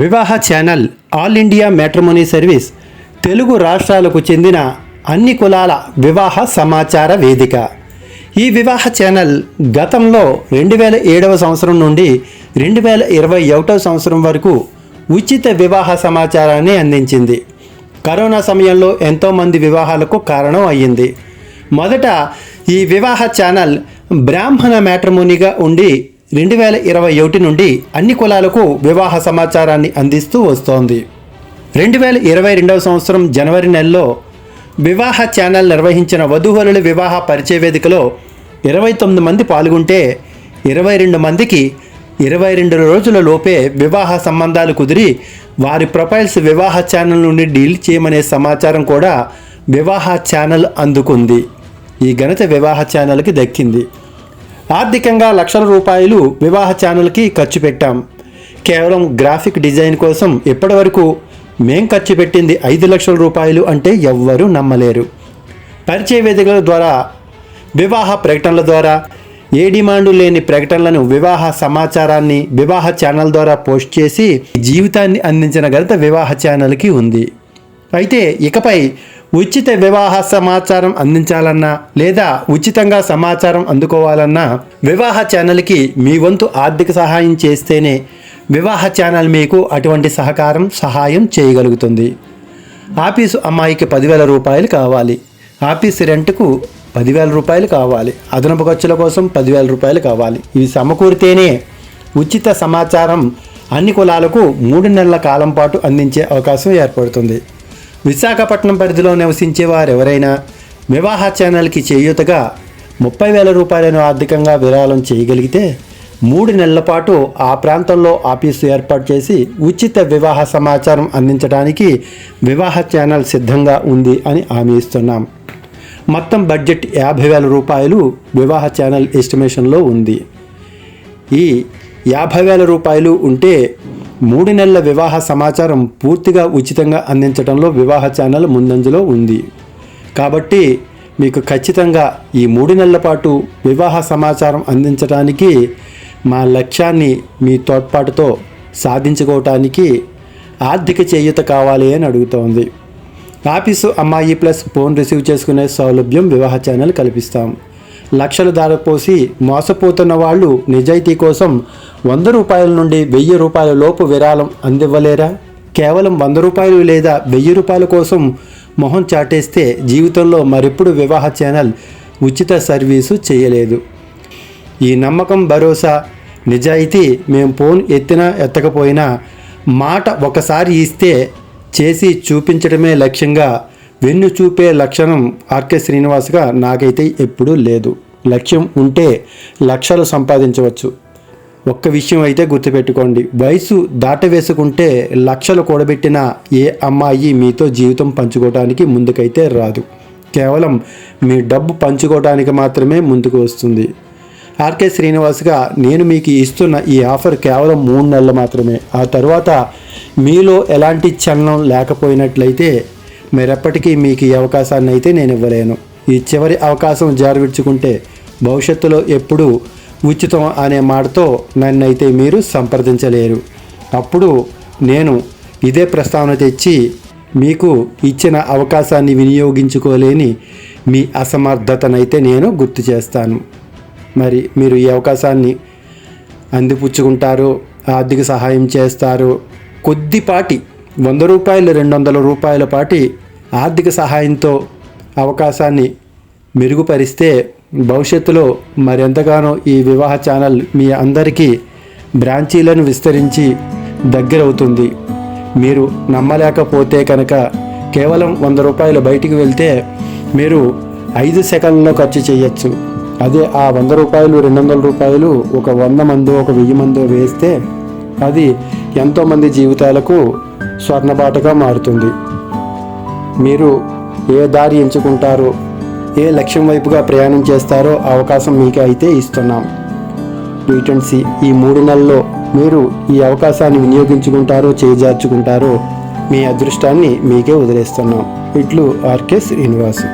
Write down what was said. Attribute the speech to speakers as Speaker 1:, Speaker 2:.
Speaker 1: వివాహ channel all India matrimony service Telugu రాష్ట్రాలకు చెందిన అన్ని కులాల వివాహ సమాచార వేదిక. ఈ వివాహ ఛానల్ గతంలో రెండు వేల ఏడవ సంవత్సరం నుండి రెండు వేల ఇరవై ఒకటవ సంవత్సరం వరకు ఉచిత వివాహ సమాచారాన్ని అందించింది. కరోనా సమయంలో ఎంతోమంది వివాహాలకు కారణం అయ్యింది. మొదట ఈ వివాహ ఛానల్ బ్రాహ్మణ మ్యాట్రిమోనీగా ఉండి రెండు వేల ఇరవై ఒకటి నుండి అన్ని కులాలకు వివాహ సమాచారాన్ని అందిస్తూ వస్తోంది. రెండు వేల ఇరవై రెండవ సంవత్సరం జనవరి నెలలో వివాహ ఛానల్ నిర్వహించిన వధూవరుల వివాహ పరిచయ వేదికలో ఇరవై తొమ్మిది మంది పాల్గొంటే ఇరవై రెండు మందికి ఇరవై రెండు రోజుల లోపే వివాహ సంబంధాలు కుదిరి వారి ప్రొఫైల్స్ వివాహ ఛానల్ నుండి డీల్ చేయమనే సమాచారం కూడా వివాహ ఛానల్ అందుకుంది. ఈ ఘనత వివాహ ఛానల్కి దక్కింది. ఆర్థికంగా లక్షల రూపాయలు వివాహ ఛానల్కి ఖర్చు పెట్టాం. కేవలం గ్రాఫిక్ డిజైన్ కోసం ఇప్పటివరకు మేం ఖర్చు పెట్టింది ఐదు లక్షల రూపాయలు అంటే ఎవ్వరూ నమ్మలేరు. పరిచయ వేదికల ద్వారా వివాహ ప్రకటనల ద్వారా ఏ డిమాండు లేని ప్రకటనలను వివాహ సమాచారాన్ని వివాహ ఛానల్ ద్వారా పోస్ట్ చేసి జీవితాన్ని అందించిన ఘనత వివాహ ఛానల్కి ఉంది. అయితే ఇకపై ఉచిత వివాహ సమాచారం అందించాలన్నా లేదా ఉచితంగా సమాచారం అందుకోవాలన్నా వివాహ ఛానల్కి మీ వంతు ఆర్థిక సహాయం చేస్తేనే వివాహ ఛానల్ మీకు అటువంటి సహకారం సహాయం చేయగలుగుతుంది. ఆఫీసు అమ్మాయికి పదివేల రూపాయలు కావాలి. ఆఫీస్ రెంట్కు పదివేల రూపాయలు కావాలి. అదనపు ఖర్చుల కోసం పదివేల రూపాయలు కావాలి. ఇవి సమకూరితేనే ఉచిత సమాచారం అన్ని కులాలకు మూడు నెలల కాలం పాటు అందించే అవకాశం ఏర్పడుతుంది. విశాఖపట్నం పరిధిలో నివసించే వారెవరైనా వివాహ ఛానల్కి చేయూతగా ముప్పై వేల రూపాయలను ఆర్థికంగా విరాళం చేయగలిగితే మూడు నెలల పాటు ఆ ప్రాంతంలో ఆఫీసు ఏర్పాటు చేసి ఉచిత వివాహ సమాచారం అందించడానికి వివాహ ఛానల్ సిద్ధంగా ఉంది అని హామీ ఇస్తున్నాం. మొత్తం బడ్జెట్ యాభై వేల రూపాయలు వివాహ ఛానల్ ఎస్టిమేషన్లో ఉంది. ఈ యాభై వేల రూపాయలు ఉంటే మూడు నెలల వివాహ సమాచారం పూర్తిగా ఉచితంగా అందించడంలో వివాహ ఛానల్ ముందంజలో ఉంది. కాబట్టి మీకు ఖచ్చితంగా ఈ మూడు నెలల పాటు వివాహ సమాచారం అందించడానికి మా లక్ష్యాన్ని మీ తోడ్పాటుతో సాధించుకోవటానికి ఆర్థిక చేయూత కావాలి అని అడుగుతోంది. ఆఫీసు అమ్మాయి ప్లస్ ఫోన్ రిసీవ్ చేసుకునే సౌలభ్యం వివాహ ఛానల్ కల్పిస్తాం. లక్షలు దారపోసి మోసపోతున్న వాళ్ళు నిజాయితీ కోసం వంద రూపాయల నుండి వెయ్యి రూపాయల లోపు విరాళం అందివ్వలేరా? కేవలం వంద రూపాయలు లేదా వెయ్యి రూపాయల కోసం మొహం చాటేస్తే జీవితంలో మరెప్పుడు వివాహ ఛానల్ ఉచిత సర్వీసు చేయలేదు. ఈ నమ్మకం భరోసా నిజాయితీ మేము ఫోన్ ఎత్తినా ఎత్తకపోయినా మాట ఒకసారి ఇస్తే చేసి చూపించడమే లక్ష్యంగా వెన్ను చూపే లక్షణం ఆర్కే శ్రీనివాస్గా నాకైతే ఎప్పుడూ లేదు. లక్ష్యం ఉంటే లక్షలు సంపాదించవచ్చు. ఒక్క విషయం అయితే గుర్తుపెట్టుకోండి. వయసు దాటవేసుకుంటే లక్షలు కూడబెట్టిన ఏ అమ్మాయి మీతో జీవితం పంచుకోవడానికి ముందుకైతే రాదు. కేవలం మీ డబ్బు పంచుకోవడానికి మాత్రమే ముందుకు వస్తుంది. ఆర్కే శ్రీనివాస్గా నేను మీకు ఇస్తున్న ఈ ఆఫర్ కేవలం మూడు నెలలు మాత్రమే. ఆ తర్వాత మీలో ఎలాంటి చలనం లేకపోయినట్లయితే మరెప్పటికీ మీకు ఈ అవకాశాన్ని అయితే నేను ఇవ్వలేను ఈ చివరి అవకాశం జారవిడ్చుకుంటే భవిష్యత్తులో ఎప్పుడూ ఉచితం అనే మాటతో నన్నైతే మీరు సంప్రదించలేరు. అప్పుడు నేను ఇదే ప్రస్తావన తెచ్చి మీకు ఇచ్చిన అవకాశాన్ని వినియోగించుకోలేని మీ అసమర్థతనైతే నేను గుర్తు చేస్తాను. మరి మీరు ఈ అవకాశాన్ని అందిపుచ్చుకుంటారు ఆర్థిక సహాయం చేస్తారు కొద్దిపాటి వంద రూపాయలు రెండు వందల రూపాయల పాటి ఆర్థిక సహాయంతో అవకాశాన్ని మెరుగుపరిస్తే భవిష్యత్తులో మరెంతగానో ఈ వివాహ ఛానల్ మీ అందరికీ బ్రాంచీలను విస్తరించి దగ్గరవుతుంది. మీరు నమ్మలేకపోతే కనుక కేవలం వంద రూపాయలు బయటికి వెళ్తే మీరు ఐదు సెకండ్లో ఖర్చు చేయొచ్చు. అదే ఆ వంద రూపాయలు రెండు వందల రూపాయలు ఒక వంద మందో ఒక వెయ్యి మందో వేస్తే అది ఎంతోమంది జీవితాలకు స్వర్ణబాటగా మారుతుంది. మీరు ఏ దారి ఎంచుకుంటారో ఏ లక్ష్యం వైపుగా ప్రయాణం చేస్తారో అవకాశం మీకు అయితే ఇస్తున్నాం. వీటెన్సీ ఈ మూడు నెలల్లో మీరు ఈ అవకాశాన్ని వినియోగించుకుంటారో చేజార్చుకుంటారో మీ అదృష్టాన్ని మీకే వదిలేస్తున్నాం. ఇట్లు ఆర్కే శ్రీనివాస్.